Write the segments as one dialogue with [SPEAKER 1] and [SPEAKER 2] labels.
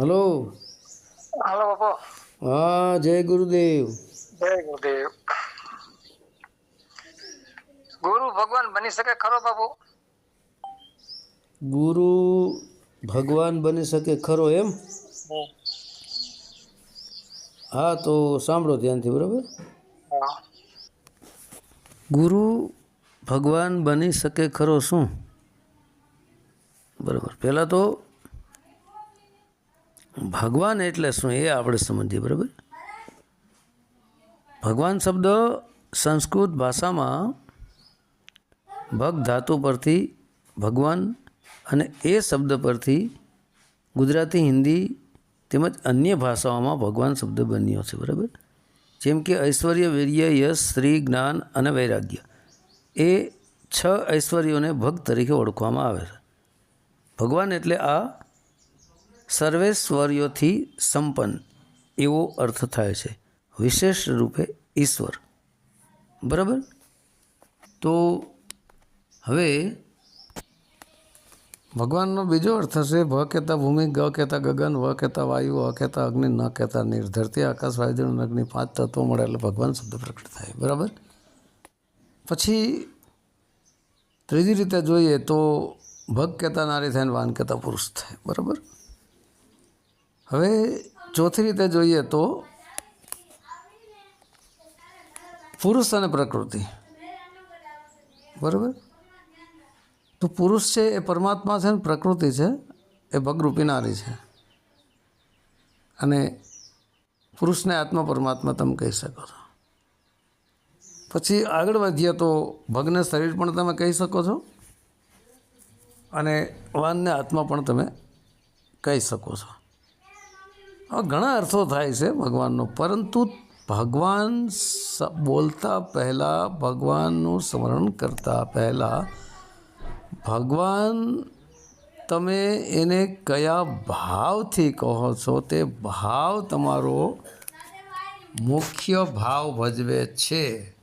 [SPEAKER 1] Hello.
[SPEAKER 2] Hello બાપો.
[SPEAKER 1] હા જય ગુરુદેવ.
[SPEAKER 2] જય ગુરુદેવ. ગુરુ ભગવાન બની શકે ખરો બાપુ?
[SPEAKER 1] ગુરુ ભગવાન બની શકે ખરો એમ? હા તો સાંભળો ધ્યાનથી બરાબર? ગુરુ ભગવાન બની શકે ખરો શું? બરાબર. પહેલાં તો ભગવાન એટલે શું એ આપણે સમજીએ, બરાબર? ભગવાન શબ્દ સંસ્કૃત ભાષામાં ભગ ધાતુ પરથી ભગવાન અને એ શબ્દ પરથી ગુજરાતી, હિન્દી તેમજ અન્ય ભાષાઓમાં ભગવાન શબ્દ બન્યો છે, બરાબર? જેમ કે ઐશ્વર્ય, વીર્ય, યશ શ્રી જ્ઞાન અને વૈરાગ્ય. એ છ ઐશ્વર્યોને ભગ તરીકે ઓળખવામાં આવે છે. ભગવાન એટલે આ સર્વેશ્વર્યોથી સંપન્ન, એવો અર્થ થાય છે. વિશેષ રૂપે ઈશ્વર. બરાબર? તો હવે ભગવાનનો બીજો અર્થ છે ભ કહેતા ભૂમિ, ગ કહેતા ગગન, વ કહેતા વાયુ, અ કહેતા અગ્નિ, ન કહેતા નીર. ધરતી, આકાશ, વાયુજળ અગ્નિ પાંચ તત્વો મળે એટલે ભગવાન શબ્દ પ્રકટ થાય. બરાબર? પછી ત્રીજી રીતે જોઈએ તો, ભગ કહેતા નારી થાય ને વાન કહેતા પુરુષ થાય. બરાબર? હવે ચોથી રીતે જોઈએ તો પુરુષ અને પ્રકૃતિ. બરાબર? તો પુરુષ છે એ પરમાત્મા છે ને પ્રકૃતિ છે એ ભગરૂપી નારી છે. અને પુરુષને આત્મા પરમાત્મા તમે કહી શકો છો. પછી આગળ વધીએ તો ભગને શરીર પણ તમે કહી શકો છો અને વાનને આત્મા પણ તમે કહી શકો છો. હવે ઘણા અર્થો થાય છે ભગવાનનો. પરંતુ ભગવાન બોલતા પહેલાં, ભગવાનનું સ્મરણ કરતાં પહેલાં, ભગવાન તમે એને કયા ભાવથી કહો છો તે ભાવ તમારો મુખ્ય ભાવ ભજવે છે.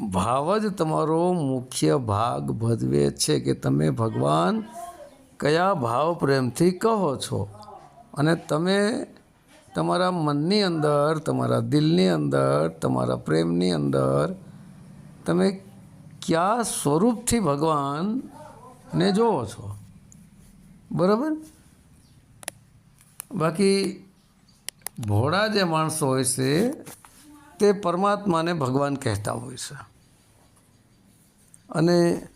[SPEAKER 1] ભાવ જ તમારો મુખ્ય ભાગ ભજવે છે કે તમે ભગવાન કયા ભાવ પ્રેમથી કહો છો. અને તમે તમારા મનની અંદર, તમારા દિલની અંદર, તમારા પ્રેમની અંદર, તમે કયા સ્વરૂપથી ભગવાનને જોવો છો? બરાબર? બાકી ભોળા જે માણસો હોય છે, તે પરમાત્માને ભગવાન કહેતા હોય છે. અને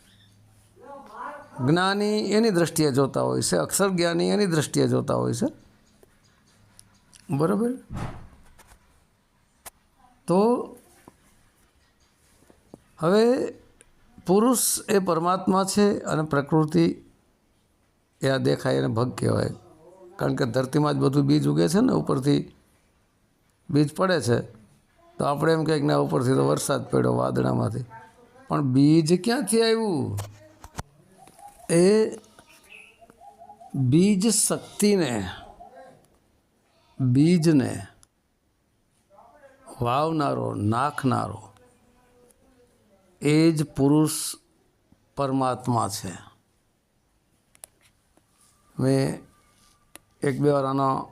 [SPEAKER 1] જ્ઞાની એની દ્રષ્ટિએ જોતા હોય છે અક્ષર જ્ઞાની એની દ્રષ્ટિએ જોતા હોય છે. બરાબર? તો હવે પુરુષ એ પરમાત્મા છે અને પ્રકૃતિ એ આ દેખાય એને ભગ કહેવાય. કારણ કે ધરતીમાં જ બધું બીજ ઉગે છે ને, ઉપરથી બીજ પડે છે. તો આપણે એમ કંઈક ના ઉપરથી તો વરસાદ પડ્યો વાદળામાંથી. પણ બીજ ક્યાંથી આવ્યું? એ બીજ શક્તિને બીજને વાવનારો, નાખનારો, એ જ પુરુષ પરમાત્મા છે. મેં એક બે વાર આનો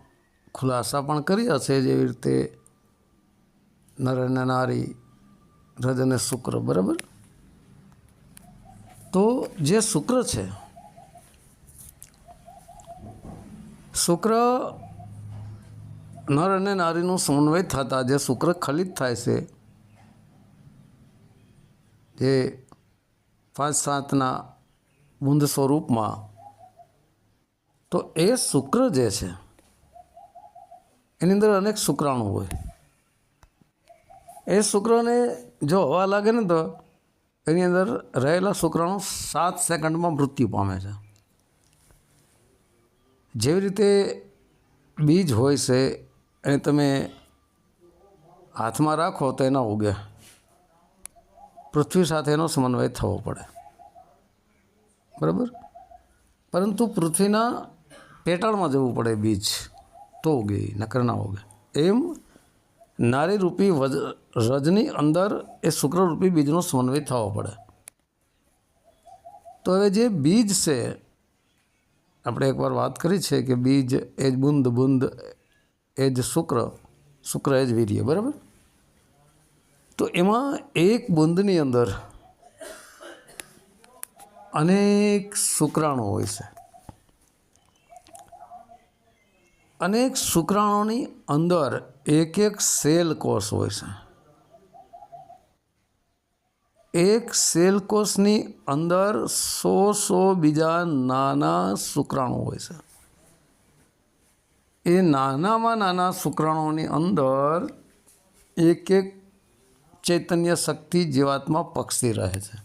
[SPEAKER 1] ખુલાસા પણ કર્યા છે જેવી રીતે નર અને નારી રજ અને શુક્ર, બરાબર? તો જે શુક્ર છે, શુક્ર નર અને નારીનું સમન્વય થતાં જે શુક્ર ખલિત થાય છે, જે પાંચ સાતના બુંદ સ્વરૂપમાં, તો એ શુક્ર જે છે, એની અંદર અનેક શુક્રાણુ હોય. એ શુક્રને જો હવા લાગે ને તો એની અંદર રહેલા શુક્રાણુ સાત સેકન્ડમાં મૃત્યુ પામે છે. જેવી રીતે બીજ હોય છે એને તમે હાથમાં રાખો તો એના ઉગે. પૃથ્વી સાથે એનો સમન્વય થવો પડે. બરાબર? પરંતુ પૃથ્વીના પેટાળમાં જવું પડે બીજ, તો ઉગે, નકર ના ઉગે. એમ નારી રૂપી વજ, રજની અંદર એ શુક્રરૂપી બીજનો સમન્વય થવો પડે. તો હવે જે બીજ છે, આપણે એકવાર વાત કરી છે કે બીજ એ બુંદ બુંદ એ જ શુક્ર શુક્ર એ જ વીર્ય, બરાબર? તો એમાં એક બુંદની અંદર અનેક શુક્રાણુ હોય છે. અનેક શુક્રાણુની અંદર એક એક સેલ કોષ હોય છે. એક સેલ કોષની અંદર સો સો બીજા નાના શુક્રાણુ હોય છે. એ નાનામાં નાના શુક્રાણુઓની અંદર એક એક ચૈતન્ય શક્તિ જીવાત્મા પક્ષી રહે છે.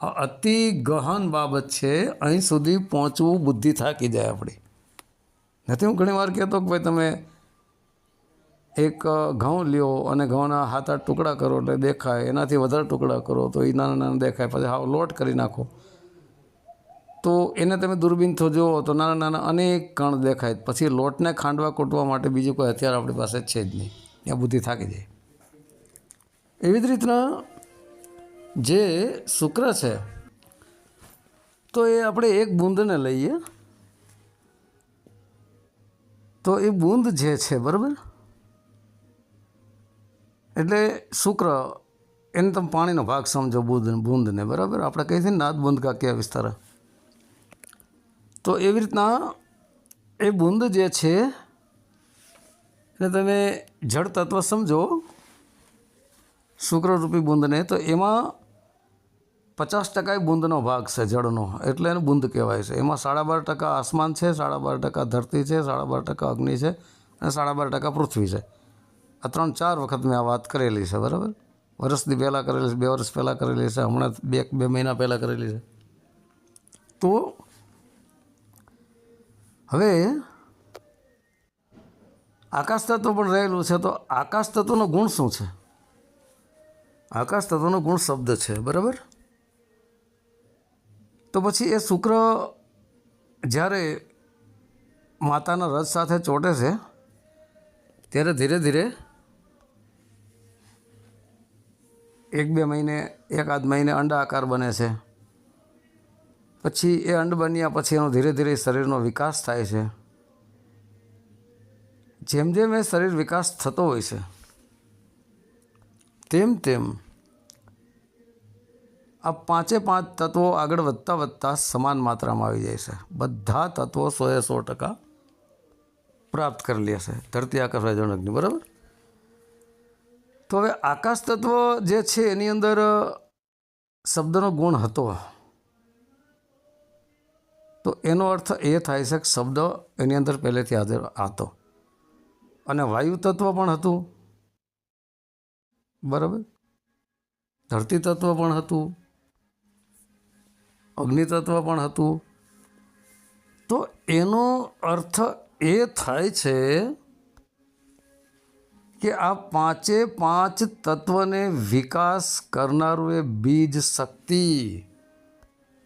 [SPEAKER 1] આ અતિ ગહન બાબત છે, અહીં સુધી પહોંચવું બુદ્ધિ થાકી જાય આપણી. નથી હું ઘણીવાર કહેતો કે ભાઈ તમે એક ઘઉં લ્યો અને ઘઉંના હાથ આઠ ટુકડા કરો એટલે દેખાય, એનાથી વધારે ટુકડા કરો તો એ નાના નાના દેખાય, પછી હાવ લોટ કરી નાખો. તો એને તમે દૂરબીનથી જુઓ તો નાના નાના અનેક કણ દેખાય. પછી લોટને ખાંડવા કૂટવા માટે બીજું કોઈ હથિયાર આપણી પાસે છે જ નહીં. ત્યાં બુદ્ધિ થાકી જાય. એવી જ રીતના જે શુક્ર છે, તો એ આપણે એક બૂંદને લઈએ. તો એ બૂંદ જે છે, બરાબર? એટલે શુક્ર, એને તમે પાણીનો ભાગ સમજો બુંદ બૂંદને, બરાબર? આપણે કહીએ છીએ નાદ બૂંદ કા ક્યાં વિસ્તાર. તો એવી રીતના એ બુંદ જે છે, એને તમે જળ તત્વ સમજો, શુક્રરૂપી બુંદને, તો એમાં પચાસ ટકા બુંદનો ભાગ છે જળનો એટલે એને બુંદ કહેવાય છે. એમાં સાડા બાર ટકા આસમાન છે, સાડા બાર ટકા ધરતી છે, સાડા બાર ટકા અગ્નિ છે અને સાડા બાર ટકા પૃથ્વી છે. આ ત્રણ ચાર વખત મેં આ વાત કરેલી છે, બરાબર? વર્ષથી પહેલાં કરેલી છે, બે વર્ષ પહેલાં કરેલી છે, હમણાં બે બે મહિના પહેલાં કરેલી છે. તો હવે આકાશ તત્વ પણ રહેલું છે, તો આકાશ તત્વનો ગુણ શું છે? આકાશ તત્વનો ગુણ શબ્દ છે, બરાબર? તો પછી એ શુક્ર જ્યારે માતાના રથ સાથે ચોંટે છે, ત્યારે ધીરે ધીરે એક બે મહિને એકાદ મહિને અંડા આકાર બને છે. પછી એ અંડ બન્યા પછી એનો ધીરે ધીરે શરીરનો વિકાસ થાય છે. જેમ જેમ એ શરીર વિકાસ થતો હોય છે, તેમ તેમ આ પાંચે પાંચ તત્વો આગળ વધતા વધતા સમાન માત્રામાં આવી જાય છે. બધા તત્વો સોએ સો ટકા પ્રાપ્ત કરી લે છે. ધરતી આકાશ વાયુજનકની બરાબર? તો હવે આકાશ તત્વ જે છે, એની અંદર શબ્દનો ગુણ હતો. તો એનો અર્થ એ થાય છે કે શબ્દ એની અંદર પહેલેથી હાજર હતો અને વાયુ તત્વ પણ હતું. બરાબર? ધરતી તત્વ પણ હતું. અગ્નિ તત્વ પણ હતું. તો એનો અર્થ એ થાય છે કે આ પાંચે પાંચ તત્વને વિકાસ કરનારું એ બીજ શક્તિ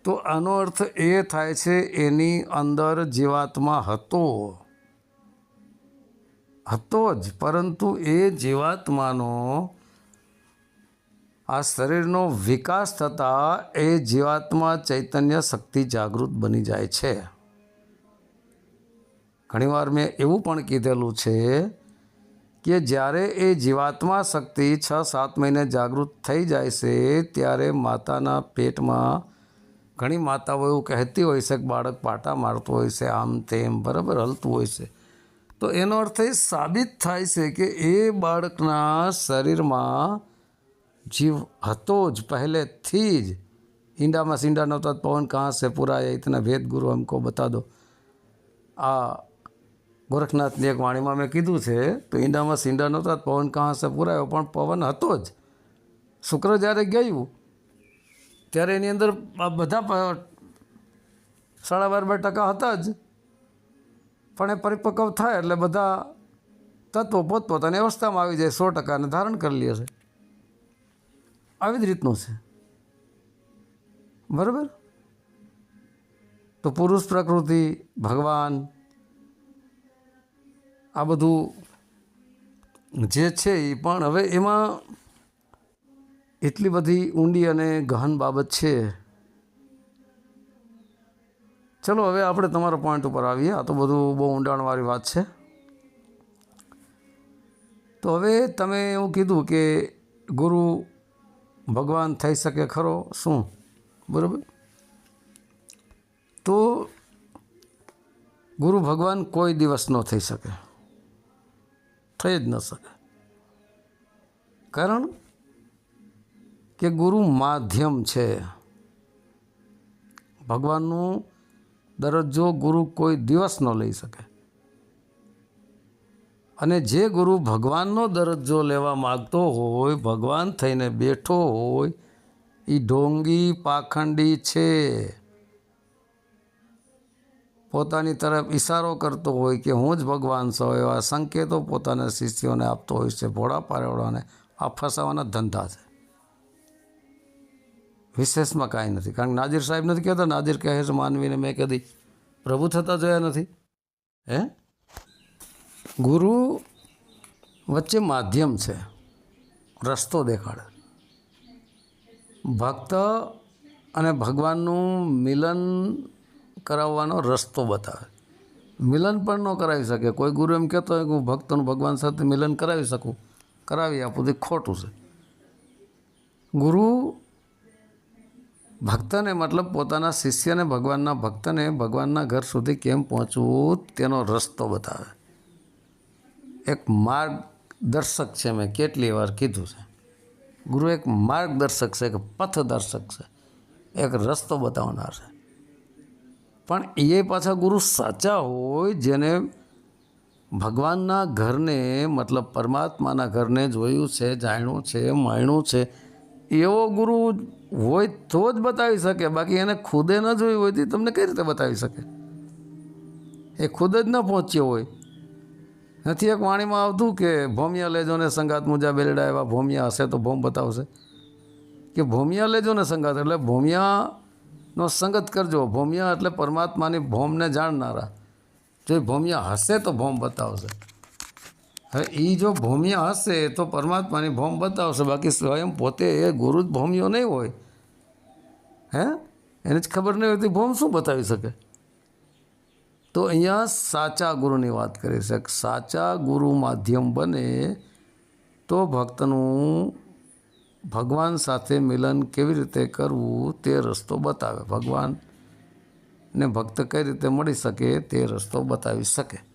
[SPEAKER 1] તો આનો અર્થ એ થાય છે એની અંદર જીવાત્મા હતો. હતો જ, પરંતુ એ જીવાત્માનો આ શરીરનો વિકાસ થતાં એ જીવાત્મા ચૈતન્ય શક્તિ જાગૃત બની જાય છે. ઘણીવાર મેં એવું પણ કીધેલું છે કે જ્યારે એ જીવાત્મા શક્તિ છ સાત મહિને જાગૃત થઈ જાય છે, ત્યારે માતાના પેટમાં ઘણી માતાઓ એવું કહેતી હોય છે કે બાળક પાટા મારતું હોય છે, આમ તેમ, બરાબર હલતું હોય છે. તો એનો અર્થ એ સાબિત થાય છે કે એ બાળકના શરીરમાં જીવ હતો જ પહેલેથી જ. ઈંડામાં સીંડા નહોતા, પવન કહાં છે પૂરાય, ઇતના ભેદ ગુરુ અમકો બતા દો. આ ગોરખનાથની એક વાણીમાં મેં કીધું છે, તો ઈંડામાં સીંડા નહોતા, પવન કહાં છે પૂરાયો, પણ પવન હતો જ. શુક્ર જ્યારે ગયું ત્યારે એની અંદર આ બધા સાડા બાર બાર ટકા હતા જ. પણ એ પરિપક્વ થાય એટલે બધા તત્વો પોતપોતાની અવસ્થામાં આવી જાય, સો ટકાને ધારણ કરી લે છે. આવી જ રીતનું છે. બરાબર? તો પુરુષ પ્રકૃતિ, ભગવાન, આ બધું જે છે એ પણ હવે એમાં એટલી બધી ઊંડી અને ગહન બાબત છે. ચલો, હવે આપણે તમારા પોઈન્ટ ઉપર આવીએ. આ તો બધું બહુ ઊંડાણવાળી વાત છે. તો હવે તમે એવું કીધું કે ગુરુ ભગવાન થઈ શકે ખરો. શું? બરાબર? તો ગુરુ ભગવાન કોઈ દિવસ ન થઈ શકે. થઈ જ ન શકે. કારણ કે ગુરુ માધ્યમ છે. ભગવાનનું દરજ્જો ગુરુ કોઈ દિવસ ન લઈ શકે. અને જે ગુરુ ભગવાનનો દરજ્જો લેવા માગતો હોય, ભગવાન થઈને બેઠો હોય એ ઢોંગી પાખંડી છે. પોતાની તરફ ઈશારો કરતો હોય કે હું જ ભગવાન છો, એવા સંકેતો પોતાના શિષ્યોને આપતો હોય છે, ભોળા પારેવડાને આ ફસાવાના ધંધા છે. વિશેષમાં કાંઈ નથી. કારણ કે નાજીર સાહેબ નથી કહેતા, નાજીર કહે છે, માનવીને મેં કદી પ્રભુ થતા જોયા નથી. હે? ગુરુ વચ્ચે માધ્યમ છે. રસ્તો દેખાડે. ભક્ત અને ભગવાનનું મિલન કરાવવાનો રસ્તો બતાવે. મિલન પણ ન કરાવી શકે. કોઈ ગુરુ એમ કહેતો હોય કે હું ભક્તનું ભગવાન સાથે મિલન કરાવી શકું. કરાવી આપું તે ખોટું છે. ગુરુ ભક્તને મતલબ પોતાના શિષ્યને ભગવાનના ભક્તને ભગવાનના ઘર સુધી કેમ પહોંચવું તેનો રસ્તો બતાવે. એક માર્ગદર્શક છે મેં કેટલી વાર કીધું છે. ગુરુ એક માર્ગદર્શક છે, એક પથદર્શક છે, એક રસ્તો બતાવનાર છે. પણ એ પાછા ગુરુ સાચા હોય જેને ભગવાનના ઘરને મતલબ પરમાત્માના ઘરને જોયું છે, જાણ્યું છે, માણ્યું છે એવો ગુરુ હોય તો જ બતાવી શકે. બાકી એને ખુદે ન જોયું હોય તો તમને કઈ રીતે બતાવી શકે? એ ખુદ જ ન પહોંચ્યો હોય. નથી એક વાણીમાં આવતું કે ભોમિયા લેજો ને સંગાત મુજા બેલડા એવા ભોમિયા હશે તો ભોમ બતાવશે? કે ભોમિયા લેજો ને સંગાત, એટલે ભોમિયાનો સંગત કરજો. ભોમિયા એટલે પરમાત્માની ભોમને જાણનારા. જો ભોમિયા હશે તો ભોમ બતાવશે. હવે એ જો ભોમિયા હશે તો પરમાત્માની ભોમ બતાવશે. બાકી સ્વયં પોતે એ ગુરુ જ ભોમિયો નહીં હોય. હે? એને જ ખબર નહીં હોય તો ભોમ શું બતાવી શકે? તો અહીંયા સાચા ગુરુની વાત કરી છે સાચા ગુરુ માધ્યમ બને તો ભક્તનું ભગવાન સાથે મિલન કેવી રીતે કરવું તે રસ્તો બતાવે. ભગવાન ને ભક્ત કઈ રીતે મળી શકે તે રસ્તો બતાવી શકે.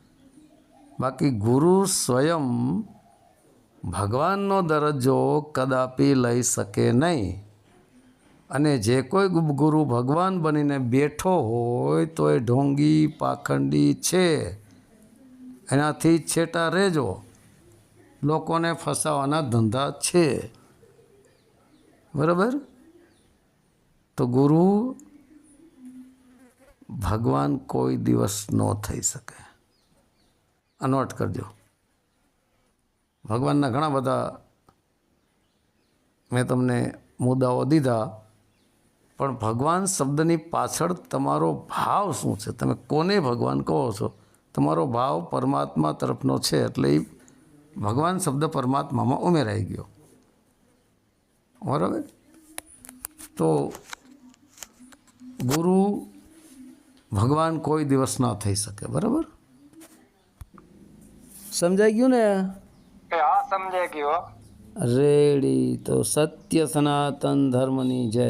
[SPEAKER 1] બાકી ગુરુ સ્વયં ભગવાનનો દરજ્જો કદાપી લઈ શકે નહીં. અને જે કોઈ ગુરુ ભગવાન બનીને બેઠો હોય તો એ ઢોંગી, પાખંડી છે. એનાથી છેટા રહેજો. લોકોને ફસાવાના ધંધા છે. બરાબર? તો ગુરુ ભગવાન કોઈ દિવસ ન થઈ શકે. આ કરજો. ભગવાનના ઘણા બધા મેં તમને મુદ્દાઓ દીધા, પણ ભગવાન શબ્દની પાછળ તમારો ભાવ શું છે? તમે કોને ભગવાન કહો છો? તમારો ભાવ પરમાત્મા તરફનો છે એટલે એ ભગવાન શબ્દ પરમાત્મામાં ઉમેરાઈ ગયો. બરાબર? તો ગુરુ ભગવાન કોઈ દિવસ ના થઈ શકે, બરાબર? સમજાઈ ગયું ને?
[SPEAKER 2] હા સમજાઈ ગયો
[SPEAKER 1] રેડી તો સત્ય સનાતન ધર્મની જય.